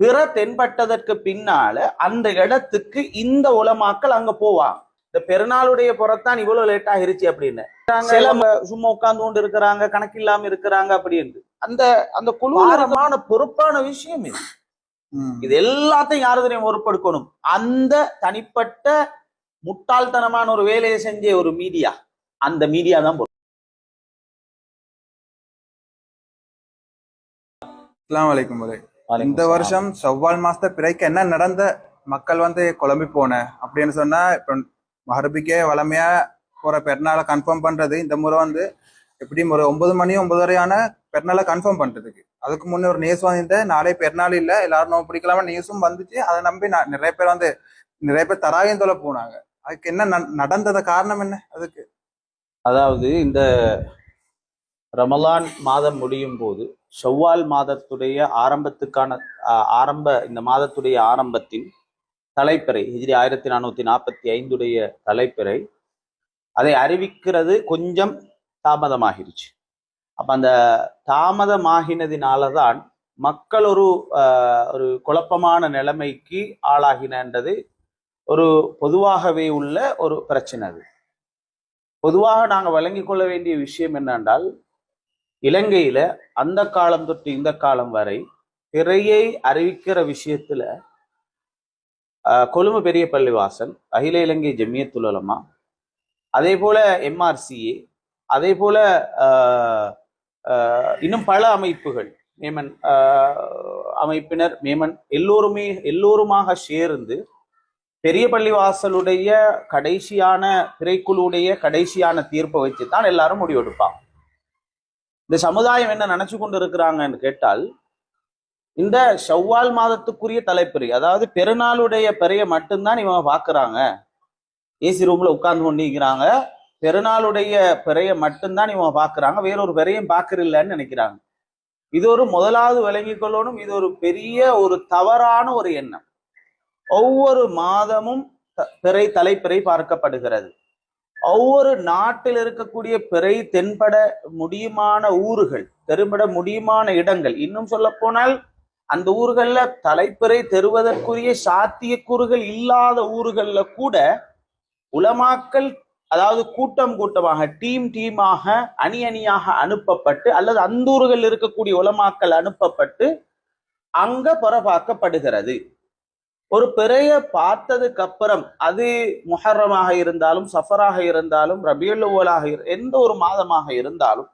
பிற தென்பட்டதற்கு பின்னால அந்த இடத்துக்கு இந்த உலமாக்கள் அங்க போவாங்க. இந்த பெருநாளுடைய புறத்தான் இவ்வளவு லேட் ஆகிருச்சு அப்படின்னு. சில சும்மா உட்கார்ந்து கொண்டு இருக்கிறாங்க கணக்கில்லாம இருக்கிறாங்க அப்படின்னு அந்த அந்த குழுவாரமான பொறுப்பான விஷயம் இது. இது எல்லாத்தையும் யாரு தெரியும் பொறுப்பெடுக்கணும் அந்த தனிப்பட்ட முட்டாள்தனமான ஒரு வேலையை செஞ்ச ஒரு மீடியா. அந்த மீடியா தான் பொறுப்பு. அஸ்ஸலாமு அலைக்கும் முறை இந்த வருஷம் செவ்வால் மாசத்த பிறைக்கு என்ன நடந்த? மக்கள் வந்து குழம்பி போன அப்படின்னு சொன்னா இப்ப மஹரபிக்கே வளமையா போற பெருநாளை கன்ஃபார்ம் பண்றது இந்த முறை வந்து எப்படியும் ஒரு ஒன்பது மணி ஒன்பதரையான பெருநாளை கன்ஃபார்ம் பண்றதுக்கு. அதுக்கு முன்னே ஒரு நியூஸ் வந்து நாளே பெருநாள் இல்ல எல்லாரும் நோம்பு பிடிக்கலாம நியூஸும் வந்துச்சு. அதை நம்பி நிறைய பேர் வந்து நிறைய பேர் தராயும் தொலை போனாங்க. அதுக்கு என்ன நட- நடந்தத காரணம் என்ன அதுக்கு? அதாவது இந்த ரமலான் மாதம் முடியும் போது ஷவ்வால் மாதத்துடைய ஆரம்பத்துக்கான ஆரம்ப இந்த மாதத்துடைய ஆரம்பத்தின் தலைப்பிறை ஹிஜ்ரி ஆயிரத்தி நானூத்தி நாற்பத்தி ஐந்துடைய தலைப்பிறை அதை அறிவிக்கிறது கொஞ்சம் தாமதமாகிருச்சு. அப்ப அந்த தாமதமாகினதினாலதான் மக்கள் ஒரு ஒரு குழப்பமான நிலைமைக்கு ஆளாகினன்றது ஒரு பொதுவாகவே உள்ள ஒரு பிரச்சனை அது. பொதுவாக நாங்கள் வழங்கிக் கொள்ள வேண்டிய விஷயம் என்னென்றால் இலங்கையில அந்த காலம் தொட்டு இந்த காலம் வரை பிறையை அறிவிக்கிற விஷயத்துல ஆஹ், கொழும்பு பெரிய பள்ளிவாசல் அகில இலங்கை ஜமியத்துல் அதே போல எம்ஆர்சிஏ அதே போல ஆஹ், ஆஹ், இன்னும் பல அமைப்புகள் மேமன் ஆஹ், அமைப்பினர் மேமன் எல்லோருமே எல்லோருமாக சேர்ந்து பெரிய பள்ளிவாசலுடைய கடைசியான திரைக்குழுவுடைய கடைசியான தீர்ப்பை வச்சு தான் எல்லாரும் முடிவெடுப்பாங்க. இந்த சமுதாயம் என்ன நினைச்சு கொண்டு இருக்கிறாங்கன்னு கேட்டால் இந்த செவ்வால் மாதத்துக்குரிய தலைப்பிறை அதாவது பெருநாளுடைய பெரிய மட்டும்தான் இவங்க பாக்குறாங்க ஏசி ரூம்ல உட்கார்ந்து கொண்டிருக்கிறாங்க. பெருநாளுடைய பெரிய மட்டும்தான் இவங்க பாக்குறாங்க வேறொரு பெரையும் பார்க்கறில்லன்னு நினைக்கிறாங்க. இது ஒரு முதலாவது விளங்கிக் கொள்ளணும். இது ஒரு பெரிய ஒரு தவறான ஒரு எண்ணம். ஒவ்வொரு மாதமும் த- பிறை தலைப்பிறை பார்க்கப்படுகிறது. ஒவ்வொரு நாட்டில் இருக்கக்கூடிய பிறை தென்பட முடியுமான ஊர்கள் தெரும்பட முடியுமான இடங்கள். இன்னும் சொல்ல போனால் அந்த ஊர்கள்ல தலைப்பிறை தெருவதற்குரிய சாத்தியக்கூறுகள் இல்லாத ஊர்கள்ல கூட உலமாக்கள் அதாவது கூட்டம் கூட்டமாக டீம் டீமாக அணி அணியாக அனுப்பப்பட்டு அல்லது அந்த ஊர்கள் இருக்கக்கூடிய உலமாக்கல் அனுப்பப்பட்டு அங்க பரபாக்கப்படுகிறது ஒரு பிறைய பார்த்ததுக்கு அப்புறம் அது முஹர்ரமாக இருந்தாலும் சஃபராக இருந்தாலும் ரபியலுவலாக எந்த ஒரு மாதமாக இருந்தாலும்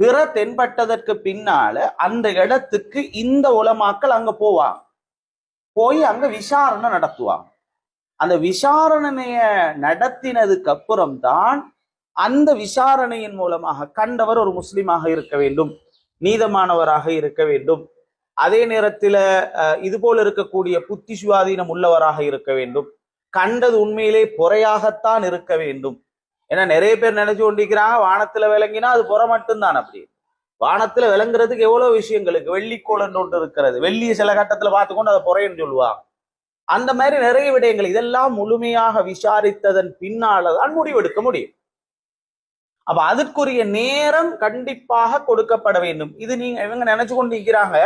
பிற தென்பட்டதற்கு பின்னால அந்த இடத்துக்கு இந்த உலமாக்கள் அங்க போவாங்க. போய் அங்க விசாரணை நடத்துவாங்க. அந்த விசாரணைய நடத்தினதுக்கு அப்புறம் தான் அந்த விசாரணையின் மூலமாக கண்டவர் ஒரு முஸ்லிமாக இருக்க வேண்டும் நீதமானவராக இருக்க வேண்டும். அதே நேரத்துல அஹ், இது போல இருக்கக்கூடிய புத்தி சுவாதீனம் உள்ளவராக இருக்க வேண்டும். கண்டது உண்மையிலே பொறையாகத்தான் இருக்க வேண்டும். ஏன்னா நிறைய பேர் நினைச்சு கொண்டிருக்கிறாங்க வானத்துல விளங்கினா அது புற மட்டும்தான் அப்படி. வானத்துல விளங்குறதுக்கு எவ்வளவு விஷயங்களுக்கு வெள்ளிக்கோளன் ஒன்று இருக்கிறது. வெள்ளியை சில கட்டத்துல பார்த்துக்கொண்டு அதை புறையன்னு சொல்லுவாங்க. அந்த மாதிரி நிறைய விடயங்கள் இதெல்லாம் முழுமையாக விசாரித்ததன் பின்னாலதான் முடிவெடுக்க முடியும். அப்ப அதற்குரிய நேரம் கண்டிப்பாக கொடுக்கப்பட வேண்டும். இது நீங்க இவங்க நினைச்சு கொண்டிருக்கிறாங்க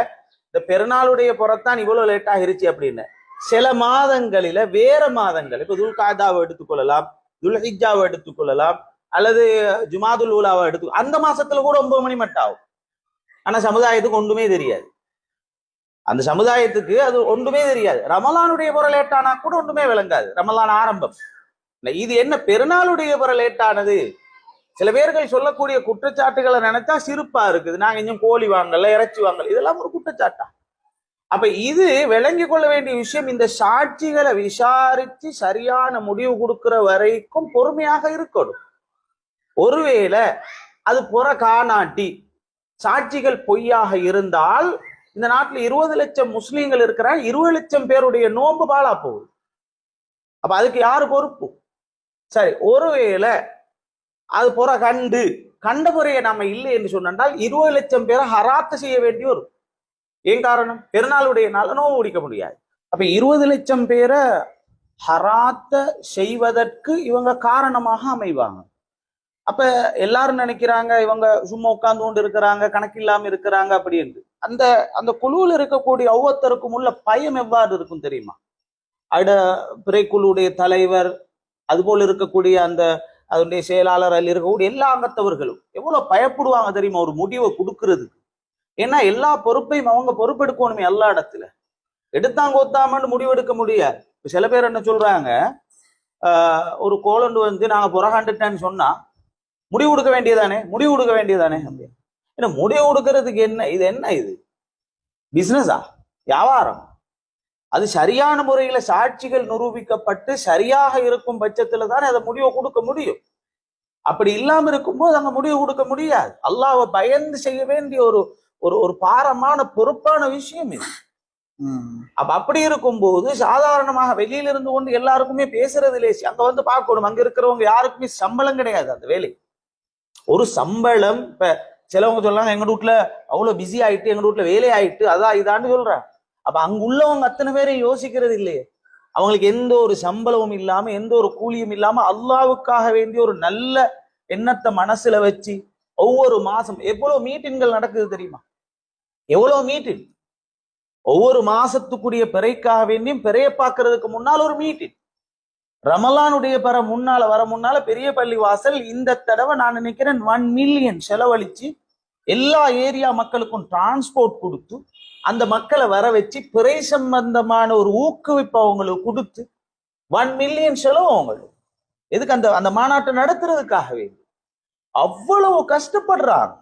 இந்த பெருநாளுடைய புறத்தான் இவ்வளவு லேட் ஆகிருச்சு அப்படின்னு. சில மாதங்களில வேற மாதங்கள் இப்ப துல்காதாவை எடுத்துக்கொள்ளலாம் துல்ஹிஜாவை எடுத்துக்கொள்ளலாம் அல்லது ஜுமாதுல் உலாவை எடுத்து அந்த மாசத்துல கூட ஒன்பது மணி மட்டும் ஆகும். ஆனா சமுதாயத்துக்கு ஒன்றுமே தெரியாது. அந்த சமுதாயத்துக்கு அது ஒன்றுமே தெரியாது. ரமலானுடைய புற லேட்டானா கூட ஒன்றுமே விளங்காது. ரமலான் ஆரம்பம். இது என்ன? பெருநாளுடைய புற லேட்டானது சில பேர்கள் சொல்லக்கூடிய குற்றச்சாட்டுகளை நினைச்சா சிரிப்பா இருக்குது. நாங்க இன்னும் கோழி வாங்கல இறைச்சி வாங்கல இதெல்லாம் ஒரு குற்றச்சாட்டா? அப்ப இது விளங்கி கொள்ள வேண்டிய விஷயம் இந்த சாட்சிகளை விசாரிச்சு சரியான முடிவு கொடுக்கிற வரைக்கும் பொறுமையாக இருக்கணும். ஒருவேளை அது புற காணாட்டி சாட்சிகள் பொய்யாக இருந்தால் இந்த நாட்டில் இருபது லட்சம் முஸ்லீம்கள் இருக்கிறாங்க இருபது லட்சம் பேருடைய நோன்பு பாழா போகுது. அப்ப அதுக்கு யாரு பொறுப்பு? சரி ஒருவேளை அது போற கண்டு. கண்ட முறையை நாம இல்லை என்று சொன்னால் இருபது லட்சம் பேரை ஹராத்த செய்ய வேண்டி வரும் ஏன் காரணம்? பெருநாளுடைய நாள நோவு முடிக்க முடியாது. அப்ப இருபது லட்சம் பேரை ஹராத்த செய்வதற்கு இவங்க காரணமாக அமைவாங்க. அப்ப எல்லாரும் நினைக்கிறாங்க இவங்க சும்மா உட்கார்ந்து கொண்டு இருக்கிறாங்க கணக்கில்லாம இருக்கிறாங்க அப்படின்னு அந்த அந்த குழுவில் இருக்கக்கூடிய ஒவ்வொருத்தருக்கும் உள்ள பயம் எவ்வாறு இருக்கும் தெரியுமா? அட பிறைக்குழுவுடைய தலைவர் அதுபோல் இருக்கக்கூடிய அந்த அதனுடைய செயலாளர் அதில் இருக்கக்கூடிய எல்லா அங்கத்தவர்களும் எவ்வளவு பயப்படுவாங்க தெரியுமா? ஒரு முடிவை கொடுக்கறதுக்கு. ஏன்னா எல்லா பொறுப்பையும் அவங்க பொறுப்பெடுக்கணுமே எல்லா இடத்துல. எடுத்தாங்க ஒத்தாமன்னு முடிவெடுக்க முடியாது. இப்ப சில பேர் என்ன சொல்றாங்க? ஆஹ் ஒரு கோலண்டு வந்து நாங்க புறகாண்டுட்டேன்னு சொன்னா முடிவு கொடுக்க வேண்டியதானே? முடிவு கொடுக்க வேண்டியதானே? அப்படி ஏன்னா முடிவு கொடுக்கறதுக்கு என்ன இது என்ன இது? பிசினஸா வியாபாரம்? அது சரியான முறையில சாட்சிகள் நிரூபிக்கப்பட்டு சரியாக இருக்கும் பட்சத்துல தானே அதை முடிவை கொடுக்க முடியும். அப்படி இல்லாம இருக்கும்போது அங்க முடிவு கொடுக்க முடியாது. அல்லாஹ்வை பயந்து செய்ய வேண்டிய ஒரு ஒரு ஒரு பாரமான பொறுப்பான விஷயம் இது. அப்ப அப்படி இருக்கும்போது சாதாரணமாக வெளியில இருந்து கொண்டு எல்லாருக்குமே பேசுறது லேசி அங்க வந்து பார்க்கணும். அங்க இருக்கிறவங்க யாருக்குமே சம்பளம் கிடையாது அந்த வேலை. ஒரு சம்பளம் இப்ப சிலவங்க சொல்றாங்க எங்க வீட்ல அவ்வளவு பிஸி ஆயிட்டு எங்க வீட்ல வேலை ஆயிட்டு அதான் இதான்னு சொல்றாங்க. அப்ப அங்க உள்ளவங்க அத்தனை பேரை யோசிக்கிறது இல்லையே. அவங்களுக்கு எந்த ஒரு சம்பளமும் இல்லாம எந்த ஒரு கூலியும் இல்லாம அல்லாவுக்காக வேண்டிய ஒரு நல்ல எண்ணத்தை மனசுல வச்சு ஒவ்வொரு மாசம் எவ்வளவு மீட்டின்கள் நடக்குது தெரியுமா? எவ்வளவு மீட்டிங் ஒவ்வொரு மாசத்துக்குரிய பிறைக்காக வேண்டியும் பிறைய பார்க்கறதுக்கு முன்னால் ஒரு மீட்டிங் ரமலானுடைய பெற முன்னால வர முன்னால பெரிய பள்ளி வாசல் இந்த தடவை நான் நினைக்கிறேன் ஒன் மில்லியன் செலவழிச்சு எல்லா ஏரியா மக்களுக்கும் டிரான்ஸ்போர்ட் கொடுத்து அந்த மக்களை வர வச்சு பிறை சம்பந்தமான ஒரு ஊக்குவிப்பு அவங்களுக்கு கொடுத்து ஒன் மில்லியன் செலவு அவங்களுக்கு. எதுக்கு அந்த அந்த மாநாட்டை நடத்துறதுக்காகவே அவ்வளவு கஷ்டப்படுறாங்க.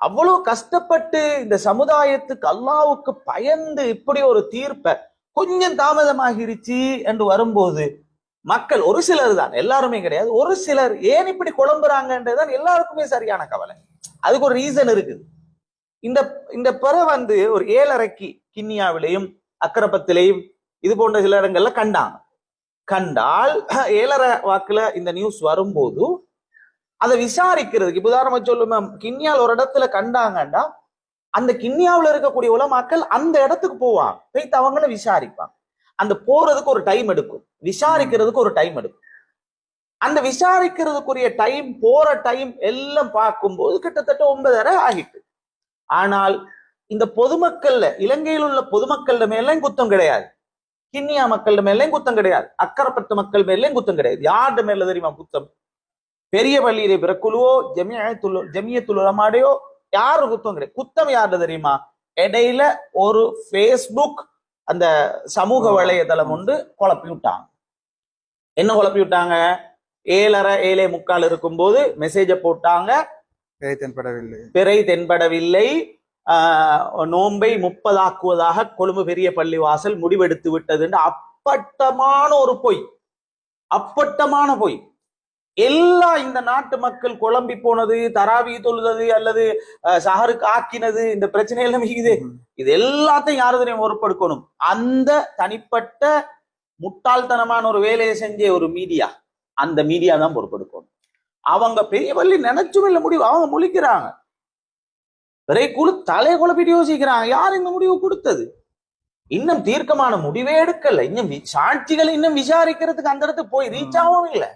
அவ்வளவு கஷ்டப்பட்டு இந்த சமுதாயத்துக்கு அல்லாவுக்கு பயந்து இப்படி ஒரு தீர்ப்பை கொஞ்சம் தாமதமாகிருச்சு என்று வரும்போது மக்கள் ஒரு சிலர் தான் எல்லாருமே கிடையாது. ஒரு சிலர் ஏன் இப்படி குழம்புறாங்கன்றதுதான் எல்லாருக்குமே சரியான கவலை. அதுக்கு ஒரு ரீசன் இருக்குது. இந்த இந்த பிற வந்து ஒரு ஏழரைக்கு கிண்ணியாவிலையும் அக்கரப்பத்திலையும் இது போன்ற சில இடங்கள்ல கண்டாங்க. கண்டால் ஏழரை வாக்குல இந்த நியூஸ் வரும்போது அதை விசாரிக்கிறதுக்கு இப்ப உதாரணமா சொல்லுமே கிண்ணியால் ஒரு இடத்துல கண்டாங்கண்டா அந்த கிண்ணியாவுல இருக்கக்கூடிய உலமாக்கள் அந்த இடத்துக்கு போவாங்க. போய்த்து அவங்கள விசாரிப்பாங்க. அந்த போறதுக்கு ஒரு டைம் எடுக்கும். விசாரிக்கிறதுக்கு ஒரு டைம் எடுக்கும். அந்த விசாரிக்கிறதுக்குரிய டைம் போற டைம் எல்லாம் பார்க்கும்போது கிட்டத்தட்ட ஒன்பதரை ஆகிட்டு. ஆனால் இந்த பொதுமக்கள்ல இலங்கையில் உள்ள பொதுமக்கள்ல மேலேயும் குத்தம் கிடையாது. கிண்ணியா மக்கள் மேலேயும் குத்தம் கிடையாது. அக்கரப்பட்ட மக்கள் மேலேயும் குத்தம் கிடையாது. யார்ட மேல தெரியுமா குத்தம்? பெரிய பள்ளியிலே பிறக்குழுவோ ஜமியத்துல் ஜமியத்துல் உலமாடையோ யாரு குத்தம் கிடையாது. குத்தம் யாரு தெரியுமா? இடையில ஒரு ஃபேஸ்புக் அந்த சமூக வலைதளம் ஒன்று குழப்பி விட்டாங்க. என்ன குழப்பி விட்டாங்க? ஏழரை ஏழே முக்கால் இருக்கும்போது மெசேஜை போட்டாங்க. பிறை தென்படவில்லை. பிறை தென்படவில்லை. நோன்பை முப்பதாக்குவதாக கொழும்பு பெரிய பள்ளி வாசல் முடிவெடுத்து விட்டதுன்னு அப்பட்டமான ஒரு பொய். அப்பட்டமான பொய். எல்லா இந்த நாட்டு மக்கள் குழம்பி போனது தராவி தொழுதது அல்லது சஹருக்கு ஆக்கினது இந்த பிரச்சனை எல்லாம் இது. இது எல்லாத்தையும் யாரு தெரியும் பொறுப்பெடுக்கணும் அந்த தனிப்பட்ட முட்டாள்தனமான ஒரு வேலையை செஞ்ச ஒரு மீடியா. அந்த மீடியா தான் பொறுப்பெடுக்கணும் அவங்க பெரிய பள்ளி நினைச்சும் இல்ல முடிவு அவங்க முழிக்கிறாங்க. பிறை குழு தலை குழப்பிட்டு யோசிக்கிறாங்க. யார் இந்த முடிவு கொடுத்தது? இன்னும் தீர்க்கமான முடிவே எடுக்கல. இன்னும் சாட்சிகளை இன்னும் விசாரிக்கிறதுக்கு அந்த இடத்துக்கு போய் ரீச் ஆகவும் இல்லை.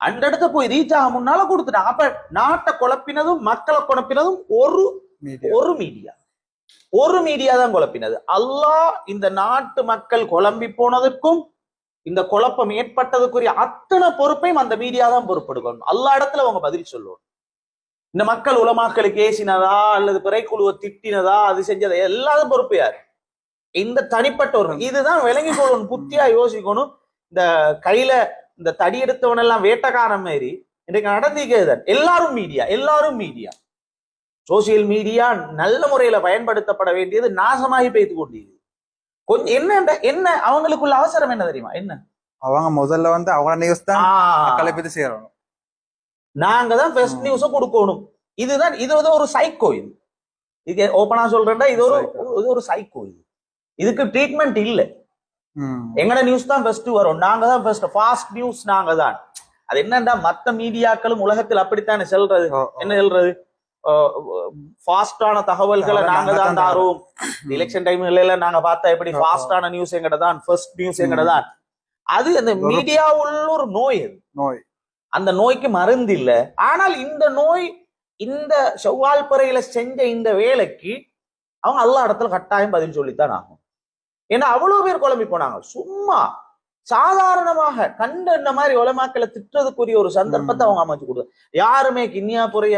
அந்த இடத்த போய் ரீச் ஆக முன்னால கொடுத்துட்டாங்க. அப்ப நாட்டை குழப்பினதும் மக்களை குழப்பினதும் ஒரு மீடியா. ஒரு மீடியா. ஒரு மீடியா தான் குழப்பினது. அல்லாஹ் இந்த நாட்டு மக்கள் குழம்பி போனதற்கும் இந்த குழப்பம் ஏற்பட்டதுக்குரிய அத்தனை பொறுப்பையும் அந்த மீடியா தான் பொறுப்பெடுக்கணும் எல்லா இடத்துல அவங்க பதில் சொல்லணும் இந்த மக்கள் உலமாக்களுக்கு ஏசினதா அல்லது பிறைக்குழுவை திட்டினதா அது செஞ்சதா எல்லாரும் பொறுப்பு யார்? இந்த தனிப்பட்ட ஒரு இதுதான் விளங்கி கொள்ளணும் புத்தியா யோசிக்கணும். இந்த கையில இந்த தடி எடுத்தவன் எல்லாம் வேட்டக்காரன் மாரி இன்றைக்கு நடந்திருக்கிறது எல்லாரும் மீடியா எல்லாரும் மீடியா. சோசியல் மீடியா நல்ல முறையில பயன்படுத்தப்பட வேண்டியது நாசமாகி பெய்து கொண்டிருக்கு கொஞ்சம் என்ன என்ன அவங்களுக்குள்ள அவசரம் என்ன தெரியுமா? என்ன? அவங்க முதல்ல வந்து அவங்க நியூஸ் தான் மக்களை பத்தி சேரணும். நாங்க தான் ஃபர்ஸ்ட். நியூஸ கொடுக்கணும். இதுதான் இது வந்து ஒரு சைக்கோ இது. இது ஓப்பனா சொல்றேன்டா இது ஒரு. இது ஒரு சைக்கோ இது. இதுக்கு ட்ரீட்மெண்ட் இல்ல. எங்கட நியூஸ் தான் ஃபர்ஸ்ட் வரும். நாங்க தான் ஃபர்ஸ்ட் ஃபாஸ்ட் நியூஸ் நாங்க தான். அது என்னண்டா மத்த மீடியாக்களும் உலகத்தில் அப்படித்தானே செல்றது. என்ன சொல்றது? ஃபாஸ்டான தகவல்களை தகவல் நாங்க தான் தாரோம். எலெக்ஷன் டைம்ல நாங்க பார்த்தா எப்படி. ஃபாஸ்டான நியூஸ் எங்கட தான் ஃபர்ஸ்ட் நியூஸ் எங்கட தான். அது அந்த மீடியா உள்ள ஒரு நோய் அது. நோய். அந்த நோய்க்கு மருந்து இல்ல. ஆனால் இந்த நோய் இந்த செவ்வால் பறையில செஞ்ச இந்த வேலைக்கு அவங்க அல்லா இடத்துல கட்டாயம் பதில் சொல்லித்தான் ஆகும் ஏன்னா அவ்வளவு பேர் குழம்பி போனாங்க. சும்மா சாதாரணமாக கண்ட இந்த மாதிரி உலமாக்களை திட்டுறதுக்குரிய ஒரு சந்தர்ப்பத்தை அவங்க அமைச்சு கொடுத்தாங்க யாருமே கிண்ணியா புறைய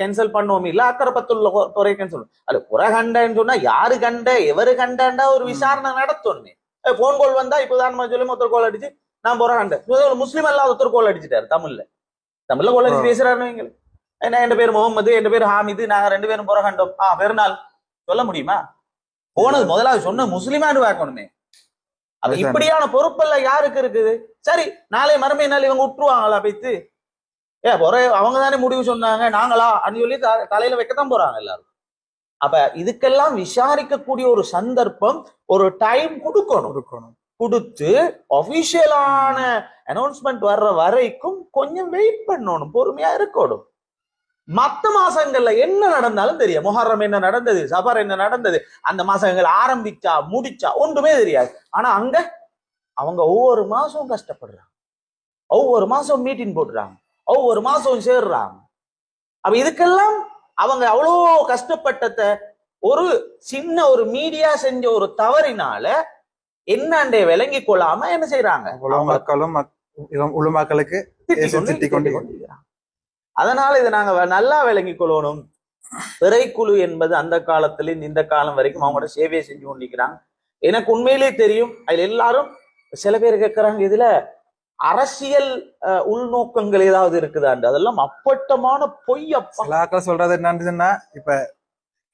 கேன்சல் பண்ணுவோம் இல்ல அக்கரப்பத்துள்ள துறையை கேன்சல் அது புற கண்டன்னு சொன்னா யாரு கண்ட எவரு கண்டா ஒரு விசாரணை நடத்தணும் போன் கால் வந்தா இப்ப உதாரணமா சொல்லி ஒருத்தர் கோல் அடிச்சு நான் புற கண்டேன். ஒரு முஸ்லீம் அல்லாத ஒருத்தர் கோல் அடிச்சிட்டாரு தமிழ்ல. தமிழ்ல கோல் அடிச்சு பேசுறாருன்னு. என்ன என் பேர் முகமது என் பேர் ஹாமிது நாங்க ரெண்டு பேரும் புற கண்டோம். ஆ பெருநாள். சொல்ல முடியுமா? போனது முதலாவது சொன்ன முஸ்லிமான்னு பார்க்கணுமே. அப்ப அதுதானே. இப்படியான பொறுப்பெல்லாம் யாருக்கு இருக்குது? சரி நாளை மறுமை நாள் இவங்க விட்டுருவாங்களா பைத்து ஏ ஒரே அவங்க தானே முடிவு சொன்னாங்க நாங்களா? அப்படின்னு சொல்லி தலையில வைக்கத்தான் போறாங்க எல்லாரும். அப்ப இதுக்கெல்லாம் விசாரிக்கக்கூடிய ஒரு சந்தர்ப்பம் ஒரு டைம் கொடுக்கணும். கொடுக்கணும். கொடுத்து ஒபிஷியலான அனௌன்ஸ்மெண்ட் வர்ற வரைக்கும் கொஞ்சம் வெயிட் பண்ணணும் பொறுமையா இருக்கணும். மத்த மாசங்கள்ல என்ன நடந்தாலும் தெரியும் முஹர்ரம் என்ன நடந்தது சபர் என்ன நடந்தது அந்த மாசங்கள் ஆரம்பிச்சா முடிச்சா ஒன்றுமே தெரியாது. ஆனா அங்க அவங்க ஒவ்வொரு மாசம் கஷ்டப்படுறாங்க. ஒவ்வொரு மாசம் மீட்டிங் போடுறாங்க. ஒவ்வொரு மாசம் சேர்றாங்க. அப்ப இதுக்கெல்லாம் அவங்க அவ்வளோ கஷ்டப்பட்டத ஒரு சின்ன ஒரு மீடியா செஞ்ச ஒரு தவறினால என்னண்டே விளங்கி கொள்ளாம என்ன செய்யறாங்க மக்களும் உலமாக்களுக்கு அதனால இதை நாங்க நல்லா விளங்கிக் கொள்ளணும். திரைக்குழு என்பது அந்த காலத்துல இந்த காலம் வரைக்கும் அவங்களோட சேவையை செஞ்சு கொண்டிருக்கிறாங்க. எனக்கு உண்மையிலே தெரியும் அதுல எல்லாரும் சில பேர் கேட்கறாங்க இதுல அரசியல் உள்நோக்கங்கள் ஏதாவது இருக்குதாண்டு அதெல்லாம் அப்பட்டமான பொய் அப்பா. சொல்றது என்னன்னு இப்ப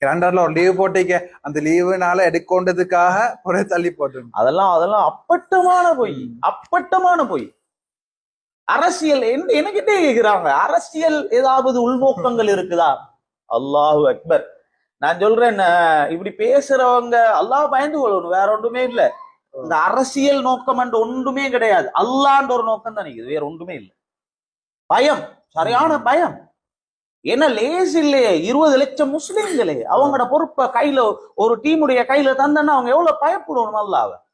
கேலண்டர்ல ஒரு லீவ் போட்டிக்க அந்த லீவுனால எடுக்கொண்டதுக்காக ஒரே தள்ளி போட்டு அதெல்லாம் அதெல்லாம் அப்பட்டமான பொய். அப்பட்டமான பொய். அரசியல் என்ன- கேட்கிறாங்க கேக்குறாங்க. அரசியல் ஏதாவது உள்நோக்கங்கள் இருக்குதா? அல்லாஹு அக்பர். நான் சொல்றேன் இப்படி பேசுறவங்க அல்லாஹ் பயந்து கொள்ளணும். வேற ஒன்றுமே இல்ல. இந்த அரசியல் நோக்கம் என்ற ஒன்றுமே கிடையாது. அல்லான்ற ஒரு நோக்கம் தான் இருக்குது. வேற ஒன்றுமே இல்லை. பயம். சரியான பயம். என்ன லேஸ் இல்லையே. இருபது லட்சம் முஸ்லிம்களே. அவங்களோட பொறுப்பை கையில ஒரு டீமுடைய கையில தந்தன்னா அவங்க எவ்வளவு பயப்படணும் அல்லாவை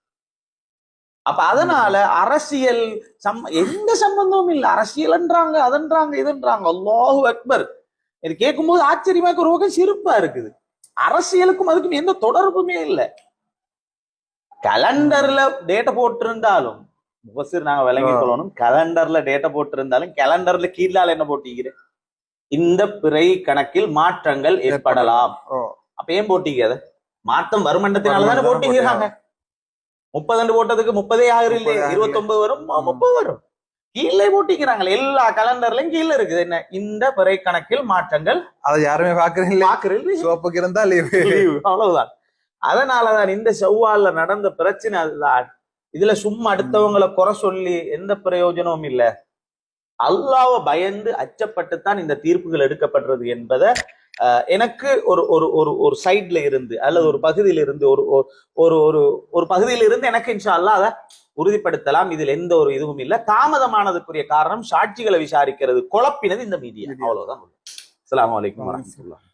அப்ப அதனால அரசியல் சம் எந்த சம்பந்தமும் இல்ல. அரசியல்ன்றாங்க அதன்றாங்க இதுன்றாங்க. அல்லாஹு அக்பர். இது கேட்கும்போது ஆச்சரியமா ஒரு வகை சிரிப்பா இருக்குது. அரசியலுக்கும் அதுக்கும் எந்த தொடர்புமே இல்ல. கலண்டர்ல டேட்டா போட்டிருந்தாலும் முபசிர் நாங்க விளங்கி. கொள்ளணும் கலண்டர்ல டேட்டா போட்டிருந்தாலும் கலண்டர்ல கீழால என்ன போட்டீங்க இந்த பிறை கணக்கில் மாற்றங்கள் ஏற்படலாம். அப்ப ஏன் போட்டீங்க அதை? மாற்றம் வருமண்டத்தினால தானே வருமானத்தால முப்பது போட்டதுக்கு முப்பதே ஆயிரம் இல்லையே. இருபத்தி ஒன்பது வரும். முப்பது வரும். கீழே போட்டிக்கிறாங்களே. எல்லா கலண்டர்லயும் கீழே இருக்குது. என்ன? இந்த பிறை கணக்கில் மாற்றங்கள் அதை யாருமே பாக்குறது இருந்தா லீவு அவ்வளவுதான். அதனாலதான் இந்த செவ்வால்ல நடந்த பிரச்சனை அதுதான். இதுல சும்மா அடுத்தவங்களை குறை சொல்லி எந்த பிரயோஜனமும் இல்ல. அல்லாஹ்வை பயந்து அச்சப்பட்டுத்தான் இந்த தீர்ப்புகள் எடுக்கப்படுறது என்பதை எனக்கு ஒரு ஒரு ஒரு ஒரு சைட்ல இருந்து அல்லது ஒரு பகுதியில இருந்து ஒரு ஒரு- ஒரு ஒரு ஒரு பகுதியில இருந்து எனக்கு இன்ஷா அல்லாஹ் அதை உறுதிப்படுத்தலாம். இதில் எந்த ஒரு இதுவும் இல்ல. தாமதமானதுக்குரிய காரணம் சாட்சிகளை விசாரிக்கிறது குழப்பினது இந்த மீடியா. அவ்வளவுதான். அஸ்ஸலாமு அலைக்கும் வரஹ்மத்துல்லாஹ்.